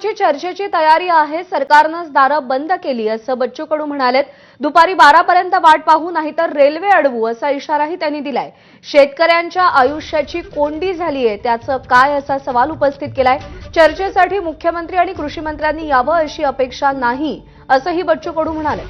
ची चर्चेची तयारी आहे. सरकारनंच दारं बंद केली असं बच्चू कडू म्हणालेत. दुपारी बारापर्यंत वाट पाहू नाहीतर रेल्वे अडवू असा इशाराही त्यांनी दिलाय. शेतकऱ्यांच्या आयुष्याची कोंडी झालीय त्याचं काय असा सवाल उपस्थित केलाय? चर्चेसाठी मुख्यमंत्री आणि कृषी मंत्र्यांनी यावं अशी अपेक्षा नाही असंही बच्चू कडू म्हणाले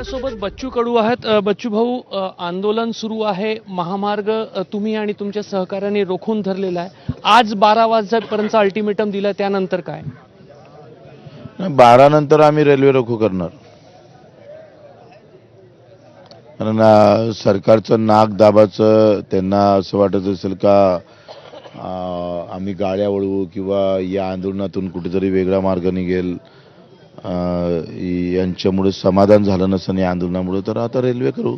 आपल्यासोबत बच्चू कडू आहेत. बच्चू भाऊ आंदोलन सुरू आहे. महामार्ग तुम्ही आणि तुमच्या सहकार्याने रोखून धरलेला आहे. आज बारा वाजेपर्यंत अल्टिमेटम दिला त्यानंतर काय? बारा नंतर आम्ही रेल्वे रोखू करणार. कारण सरकारचं नाक दाबाचं त्यांना असं वाटत असेल का आम्ही गाड्या वळवू किंवा या आंदोलनातून कुठेतरी वेगळा मार्ग निघेल. यांच्यामुळे समाधान झालं नसं या आंदोलनामुळे तर आता रेल्वे करू.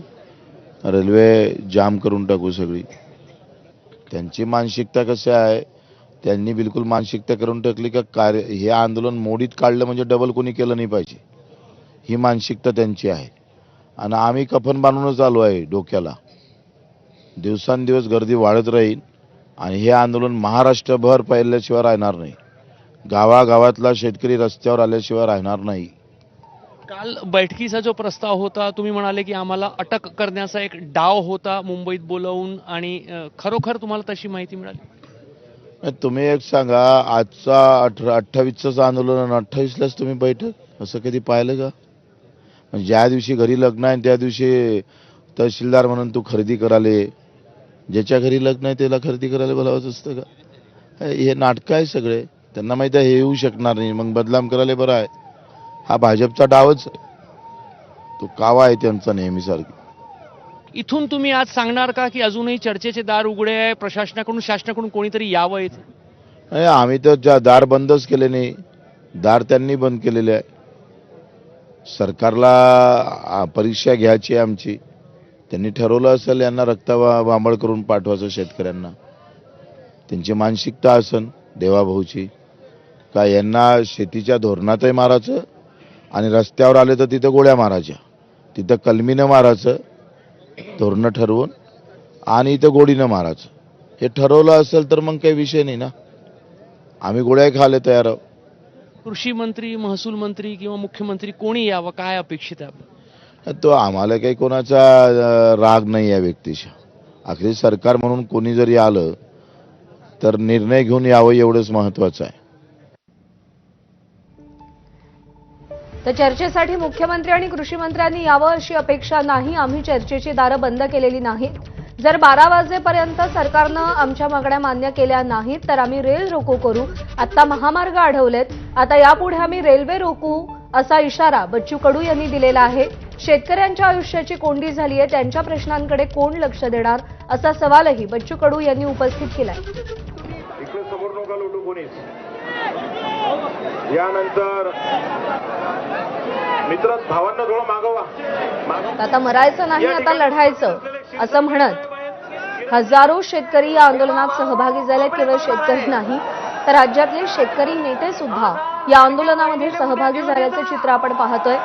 रेल्वे जाम करून टाकू सगळी. त्यांची मानसिकता कशी आहे? त्यांनी बिलकुल मानसिकता करून टाकली का कार्य हे आंदोलन मोडीत काढलं म्हणजे डबल कोणी केलं नाही पाहिजे. ही मानसिकता त्यांची आहे. आणि आम्ही कफन बांधूनच आलो आहे डोक्याला. दिवसांदिवस गर्दी वाढत राहील आणि हे आंदोलन महाराष्ट्रभर पाहिल्याशिवाय राहणार नाही. गावागावातला शेतकरी रस्त्यावर आल्याशिवाय राहणार नाही. काल बैठकीचा जो प्रस्ताव होता तुम्ही म्हणाले की आम्हाला अटक करण्याचा एक डाव होता मुंबईत बोलवून आणि खरोखर तुम्हाला तशी माहिती मिळाली? तुम्ही एक सांगा आजचा अठरा अठ्ठावीसचंच आंदोलन अठ्ठावीसलाच तुम्ही बैठक असं कधी पाहिलं का? म्हणजे ज्या दिवशी घरी लग्न आहे त्या दिवशी तहसीलदार म्हणून तू खरेदी कराले. ज्याच्या घरी लग्न आहे त्याला खरेदी करायला बोलावंच असतं का? हे नाटकं आहे सगळे. त्यांना माहिती आहे हे येऊ शकणार नाही. मग बदलाम करायला बरं आहे. हा भाजपचा डावच आहे. तो कावा आहे त्यांचा नेहमीसारखी. इथून तुम्ही आज सांगणार का की अजूनही चर्चेचे दार उघडे आहे? प्रशासनाकडून शासनाकडून कोणीतरी यावं इथे? नाही आम्ही तर ज्या दार बंदच केले नाही दार त्यांनी बंद केलेले आहे. सरकारला आ, परीक्षा घ्यायची आहे आमची. त्यांनी ठरवलं असेल यांना रक्ताबांबळ करून पाठवायचं शेतकऱ्यांना. त्यांची मानसिकता असन देवाभाऊची. का यांना शेतीच्या धोरणातही मारायचं आणि रस्त्यावर आले तर तिथं गोळ्या मारायच्या. तिथं कलमीनं मारायचं धोरणं ठरवून आणि इथं गोडीनं मारायचं. हे ठरवलं असेल तर मग काही विषय नाही ना. आम्ही गोळ्या खायला तयार आहोत. कृषी मंत्री महसूल मंत्री किंवा मुख्यमंत्री कोणी यावं? काय अपेक्षित आहे? तो आम्हाला काही कोणाचा राग नाही या व्यक्तीच्या अखेरी सरकार म्हणून कोणी जरी आलं तर निर्णय घेऊन यावं एवढंच महत्वाचं आहे. तर चर्चेसाठी मुख्यमंत्री आणि कृषी मंत्र्यांनी यावं अशी अपेक्षा नाही. आम्ही चर्चेची दारं बंद केलेली नाहीत. जर बारा वाजेपर्यंत सरकारनं आमच्या मागण्या मान्य केल्या नाहीत तर आम्ही रेल रोको करू. आता महामार्ग अडवलेत आता यापुढे आम्ही रेल्वे रोकू असा इशारा बच्चू कडू यांनी दिलेला आहे. शेतकऱ्यांच्या आयुष्याची कोंडी झाली आहे. त्यांच्या प्रश्नांकडे कोण लक्ष देणार असा सवालही बच्चू कडू यांनी उपस्थित केलाय. यानंतर मित्र भावांना थोडं मागवा. आता मरायचं नाही आता लढायचं असं म्हणत हजारो शेतकरी या आंदोलनात सहभागी झाले केवळ शेतकरी नाही तर राज्यातले शेतकरी नेते सुद्धा या आंदोलनामध्ये सहभागी झाल्याचं चित्र आपण पाहतोय